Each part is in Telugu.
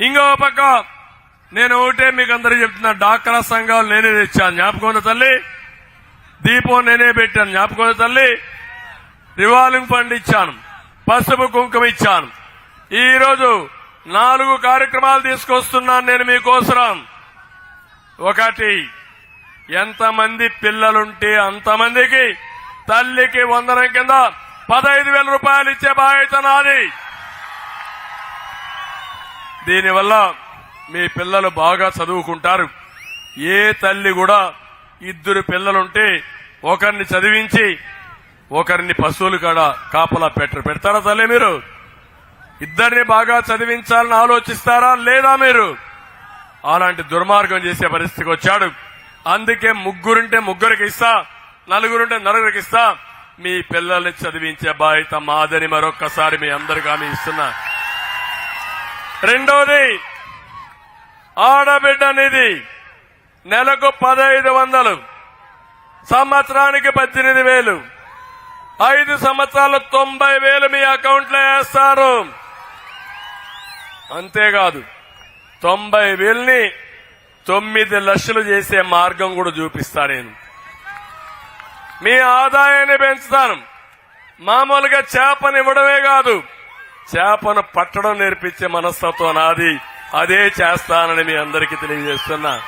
ఇంకో పక్క. నేను ఒకటే మీకు అందరూ చెప్తున్నా డాక్రా సంఘాలు నేనే తెచ్చాను. జ్ఞాపకం తల్లి? దీపం నేనే పెట్టాను. జ్ఞాపకం తల్లి? రివాల్వింగ్ ఫండ్ ఇచ్చాను. పసుపు కుంకుమ ఇచ్చాను. ఈరోజు నాలుగు కార్యక్రమాలు తీసుకొస్తున్నాను నేను మీకోసరం. ఒకటి ఎంతమంది పిల్లలుంటే అంతమందికి తల్లికి వందనం కింద పదహైదు వేల రూపాయలు ఇచ్చే బాధ్యత నాది. దీనివల్ల మీ పిల్లలు బాగా చదువుకుంటారు. ఏ తల్లి కూడా ఇద్దరు పిల్లలుంటే ఒకరిని చదివించి ఒకరిని పశువులు కాడ కాపలా పెట్టరు. పెడతారా తల్లి మీరు? ఇద్దరిని బాగా చదివించాలని ఆలోచిస్తారా లేదా మీరు? అలాంటి దుర్మార్గం చేసే పరిస్థితికి వచ్చాడు. అందుకే ముగ్గురుంటే ముగ్గురికి ఇస్తా నలుగురుంటే నలుగురికి ఇస్తా. మీ పిల్లల్ని చదివించే బాధ్యత మాదని మరొక్కసారి మీ అందరికీ హామీ ఇస్తున్నా. రెండవది ఆడబిడ్డ నిధి నెలకు పదహైదు వందలు సంవత్సరానికి పద్దెనిమిది వేలు. ఐదు సంవత్సరాలు తొంభై వేలు మీ అకౌంట్లో వేస్తారు. అంతేకాదు తొంభై వేలని తొమ్మిది లక్షలు చేసే మార్గం కూడా చూపిస్తా నేను. మీ ఆదాయాన్ని పెంచుతాను. మామూలుగా చేపనివ్వడమే కాదు. చేపను పట్టడం నేర్పించే మనస్తత్వం నాది. అదే చేస్తానని మీ అందరికీ తెలియజేస్తున్నా.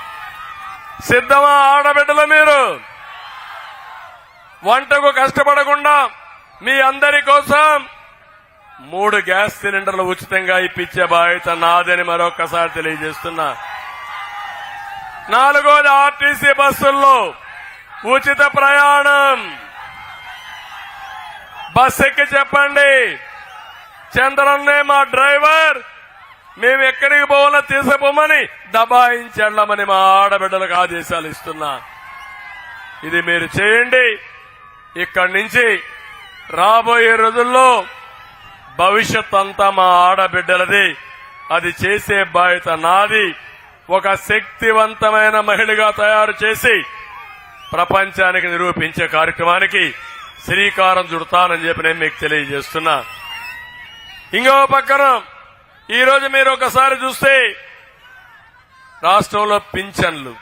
సిద్ధమా ఆడబిడ్డలు మీరు? వంటకు కష్టపడకుండా మీ అందరి కోసం మూడు గ్యాస్ సిలిండర్లు ఉచితంగా ఇప్పించే బాధ్యత నాదని మరొకసారి తెలియజేస్తున్నా. నాలుగోది ఆర్టీసీ బస్సుల్లో ఉచిత ప్రయాణం. బస్ ఎక్కి చెప్పండి. చంద్రన్నే మా డ్రైవర్. మేము ఎక్కడికి పోవాలో తీసుకుపోమని దబాయించండమని మా ఆడబిడ్డలకు ఆదేశాలు ఇస్తున్నా. ఇది మీరు చేయండి. ఇక్కడి నుంచి రాబోయే రోజుల్లో భవిష్యత్ అంతా మా ఆడబిడ్డలది. అది చేసే బాధ్యత నాది. ఒక శక్తివంతమైన మహిళగా తయారు చేసి ప్రపంచానికి నిరూపించే కార్యక్రమానికి శ్రీకారం చుడతానని చెప్పి నేను మీకు తెలియజేస్తున్నా. ఇంకో పక్కన ఈరోజు మీరు ఒకసారి చూస్తే రాష్ట్రంలో పింఛన్లు.